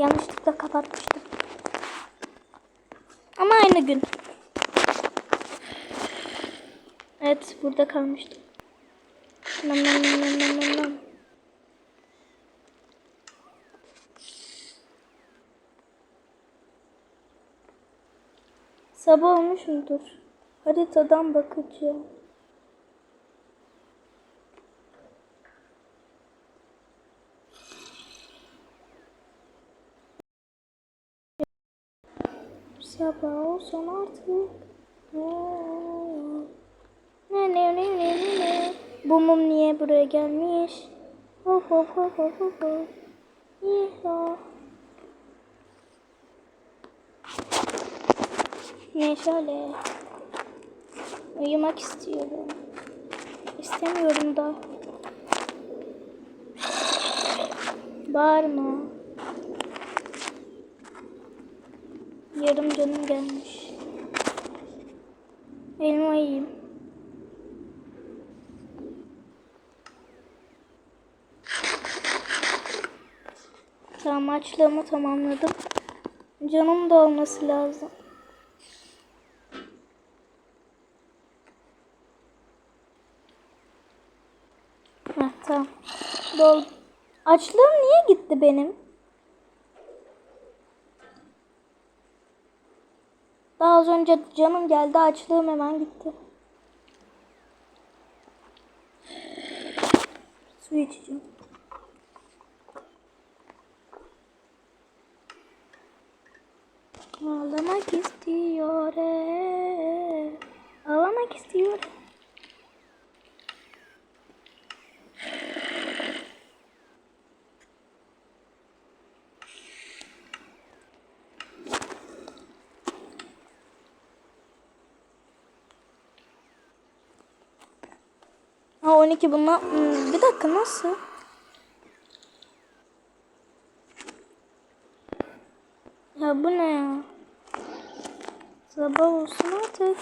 Yanlışlıkla kapatmıştım. Ama aynı gün. Evet burada kalmıştım. Nam nam nam nam nam nam. Sabah olmuş mudur? Haritadan bakacağım. Sabah olsun artık. Ne ne ne ne ne ne. Bu mum niye buraya gelmiş? Hop hop hop hop hop hop. Yeehaw. Ne şöyle. Uyumak istiyorum. İstemiyorum da. Bağırma. Yarım canım gelmiş. Elma yiyeyim. Tamam açlığımı tamamladım. Canım da olması lazım. Heh, tamam. Dol. Açlığım niye gitti benim? Daha az önce canım geldi açlığım hemen gitti. Su içeceğim. Ağlamak istiyor. Ağlamak istiyor. 12 bunlar. Hmm, bir dakika nasıl? Ya bu ne ya? Sabah olsun artık.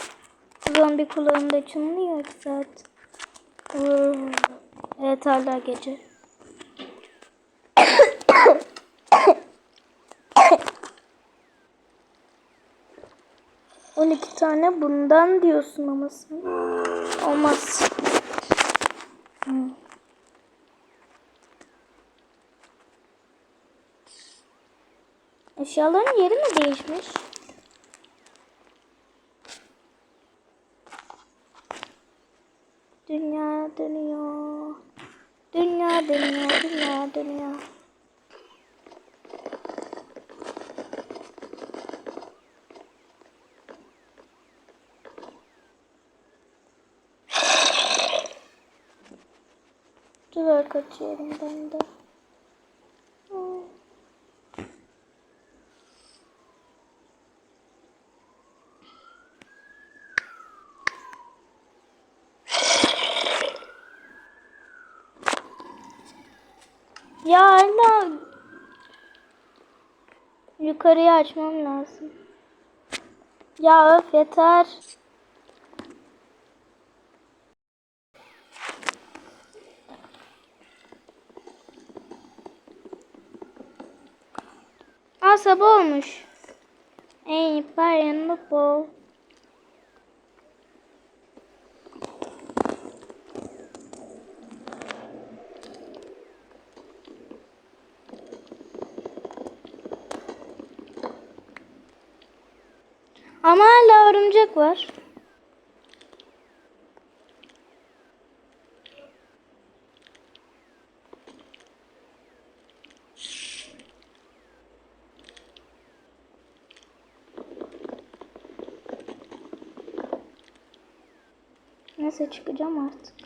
Zombi kulağımda çınlıyor ki. Oo. Evet hala gece. On iki tane bundan diyorsun ama sen. Olmaz. Hı. Eşyaların yeri mi değişmiş? Dünya dönüyor. Dünya dönüyor, dünya dönüyor. Duvar kaçıyorum ben de. Ya hala yukarıya açmam lazım. Ya öf yeter. Aa sabah olmuş. Ey bayan bu. Ama hala örümcek var. Neyse çıkacağım artık.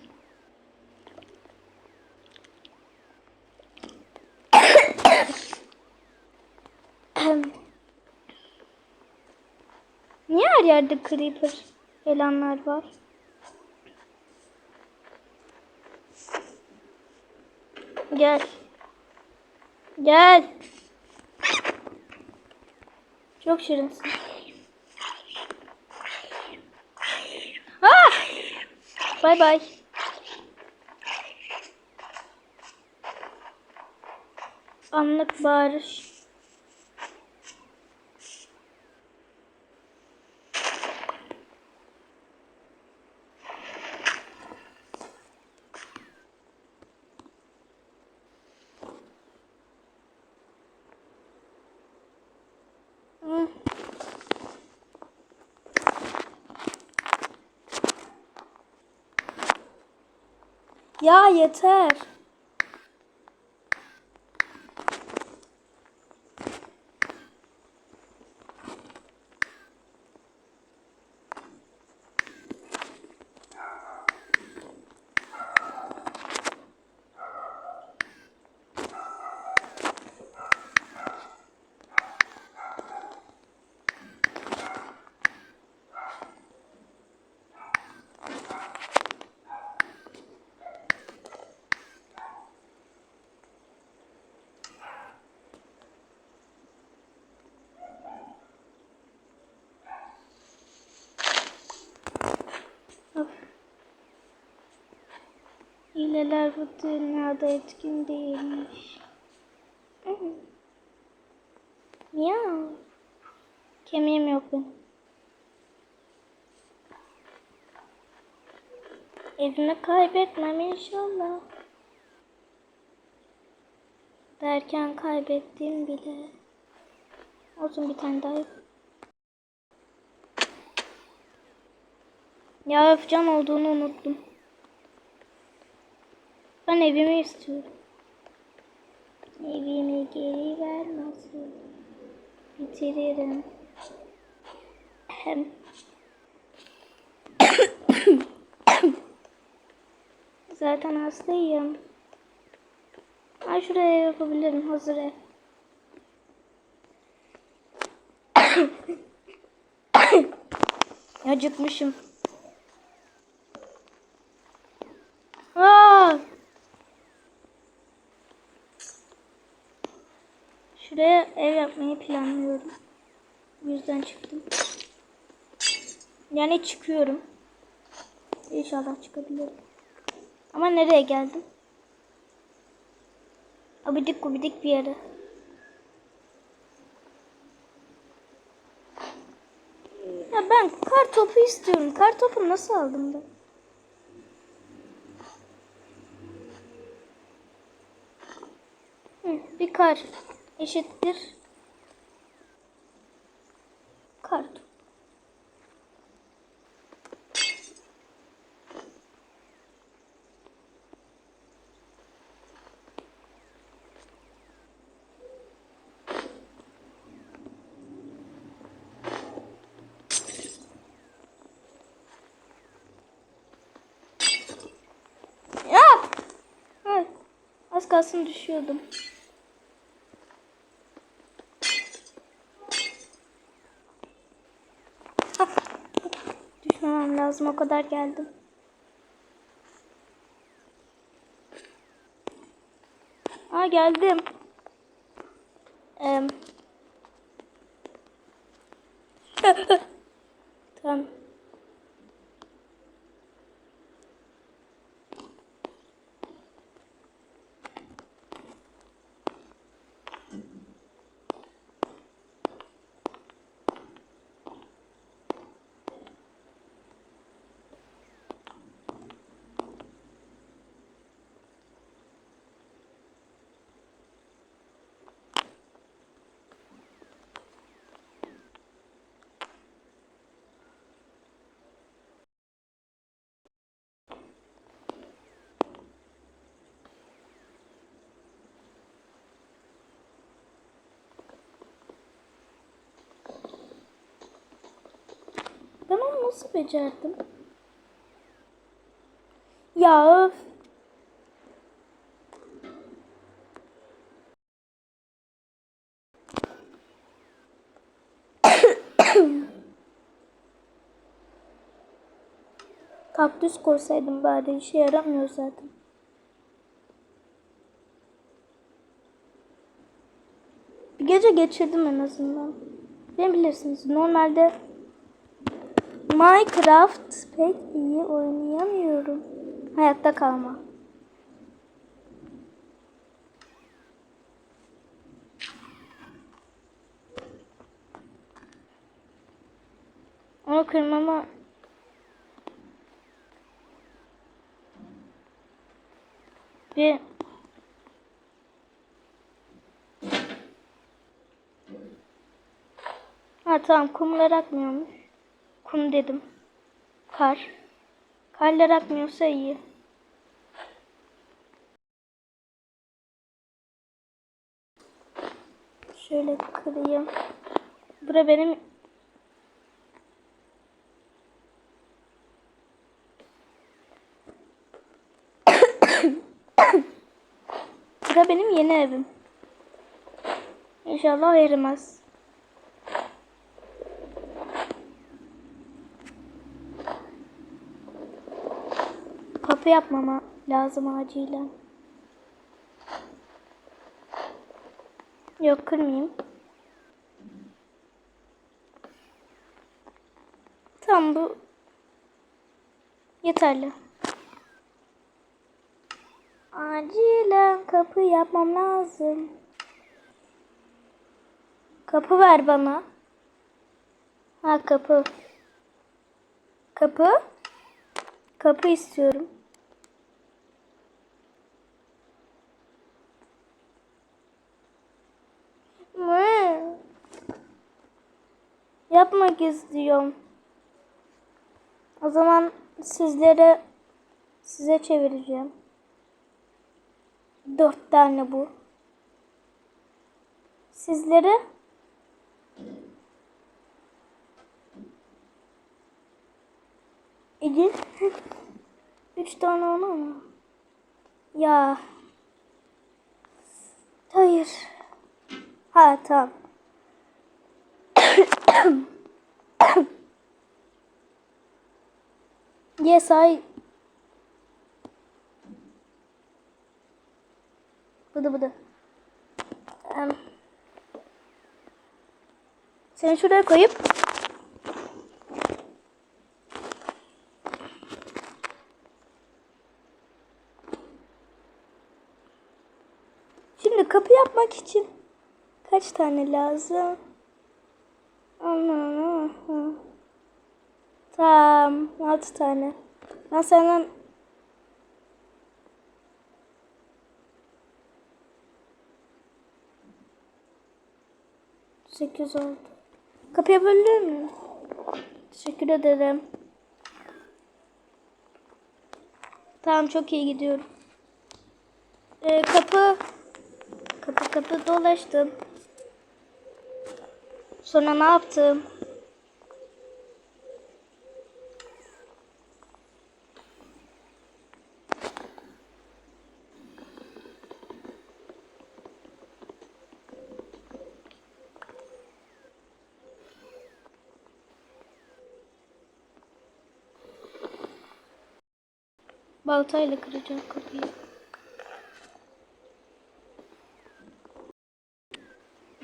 Niye her yerde creeper elanlar var? Gel. Gel. Çok şirinsin. Ah! Bay bay. Anlık bağırış. Ya yeter. Hileler bu dünyada etkin değilmiş. Hı. Miyav. Kemiğim yok benim. Evimi kaybetmem inşallah. Derken kaybettim bile. Olsun bir tane daha. Ya öfcan olduğunu unuttum. Ben evimi istiyorum. Evimi geri ver nasıl? Bitiririm. Hem. Zaten hastayım. Ha şuraya yapabilirim hazır ev. Acıkmışım. Aa! Şuraya ev yapmayı planlıyorum. Bu yüzden çıktım. Yani çıkıyorum. İnşallah çıkabilirim. Ama nereye geldim? Abidik gubidik bir yere. Ya ben kar topu istiyorum. Kar topu nasıl aldım ben? Hı, bir kar eşittir. Kar topu. Ya! Ay, az kalsın düşüyordum. Ah, Düşmemem lazım o kadar geldim. Aa geldim. Em. tamam. Ben onu nasıl becerdim? Ya öf. Kaktüs koysaydım bari işe yaramıyor zaten. Bir gece geçirdim en azından. Ben bilirsiniz normalde Minecraft pek iyi oynayamıyorum. Hayatta kalma. Onu kırmama bir Ha tamam kumlar akmıyormuş. Kum dedim. Kar. Karlar akmıyorsa iyi. Şöyle kırayım. Bura benim Bura benim yeni evim. İnşallah erimez. Yapmama lazım acilen. Yok kırmayayım. Tamam bu yeterli. Acilen kapı yapmam lazım. Kapı ver bana. Ha kapı. Kapı. Kapı istiyorum. Yapmak istiyorum. O zaman sizlere size çevireceğim. Dört tane bu. Sizlere İdil. Üç tane ona mı? Ya. Hayır. Ha tamam. yes I. Bıdı bıdı. Um, seni şuraya koyup Şimdi kapı yapmak için kaç tane lazım? Aman. Tamam, altı tane. Ben senden sekiz oldu. Kapı yapabilir miyim? Teşekkür ederim. Tamam çok iyi gidiyorum. Ee, kapı kapı kapı dolaştım. Sonra ne yaptım? Baltayla kıracağım kapıyı.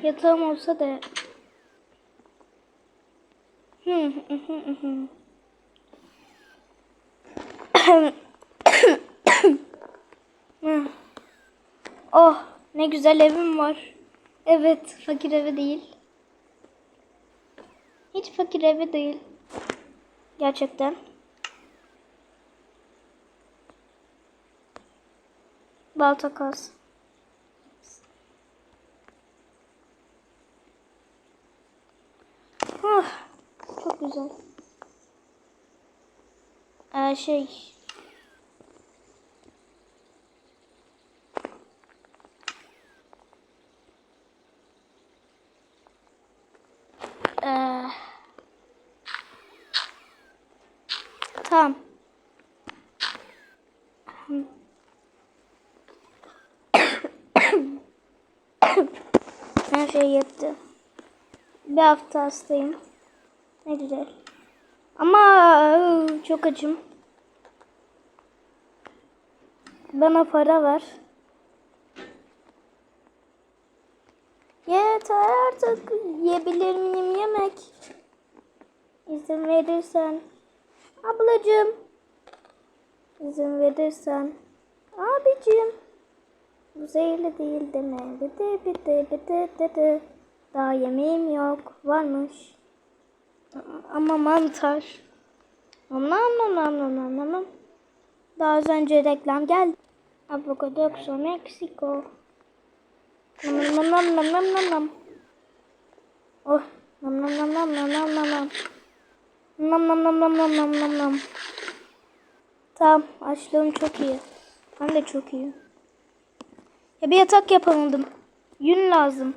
Yatağım olsa da Hı, hı, hı, hı, hı. Hı. oh ne güzel evim var. Evet fakir evi değil. Hiç fakir evi değil. Gerçekten. Balta kaz. Oh, çok güzel. Ee, şey. Ee, tamam. Her şey yetti. Bir hafta hastayım. Ne güzel. Ama ıı, çok acım. Bana para ver. Yeter artık. Yiyebilir miyim yemek? İzin verirsen. Ablacığım. İzin verirsen. Abicim. Bu zehirli değil deme. Bıdı bıdı bıdı bıdı. Daha yemeğim yok. Varmış. Ama mantar. Nam nam nam nam. Daha az önce reklam geldi. Nam nam nam nam nam nam nam. Oh. Nam nam nam nam nam nam nam nam. Nam nam nam nam nam nam nam nam. Tamam. Açlığım çok iyi. Ben de çok iyi. Ya bir yatak yapamadım. Yün lazım.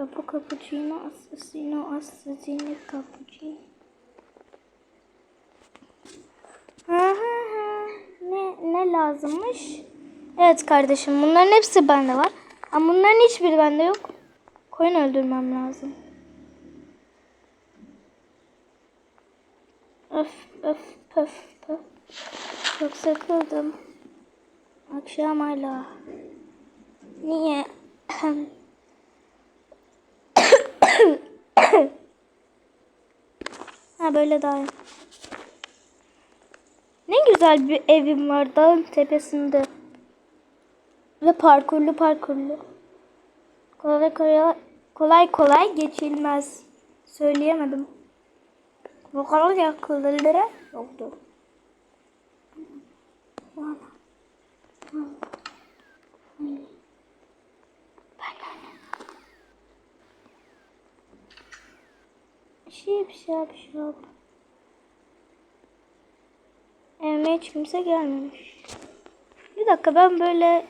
Capo cappuccino, assassino, assassino, cappuccino. Ne, ne lazımmış? Evet kardeşim bunların hepsi bende var. Ama bunların hiçbiri bende yok. Koyun öldürmem lazım. Öf öf pöf pöf. Çok sıkıldım. Akşam hala. Niye? ha böyle daha. Ne güzel bir evim var dağın tepesinde. Ve parkurlu parkurlu. Kolay kolay, kolay kolay geçilmez. Söyleyemedim. Bu kadar yakıldılara yoktu. Şip şap şap. Evime hiç kimse gelmemiş. Bir dakika ben böyle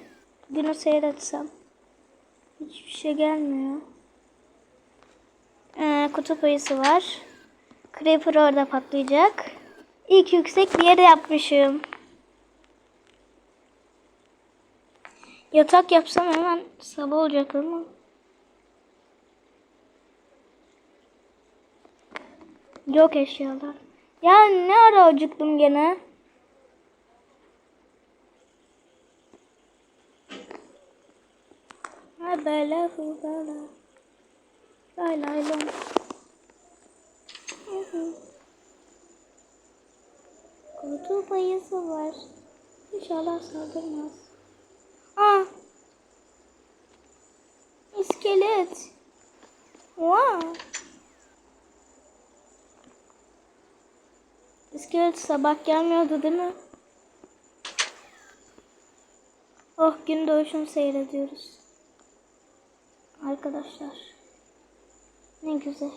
günü seyretsem. Hiçbir şey gelmiyor. Ee, kutup ayısı var. Creeper orada patlayacak. İlk yüksek bir yere yapmışım. Yatak yapsam hemen sabah olacak ama. Yok eşyalar. Ya ne ara acıktım gene? Ha böyle böyle. Lay lay lay. Hı hı. Kutup ayısı var. İnşallah saldırmaz. Aa. İskelet. Wow. İskelet sabah gelmiyordu değil mi? Oh gün doğuşunu seyrediyoruz. Arkadaşlar. Ne güzel.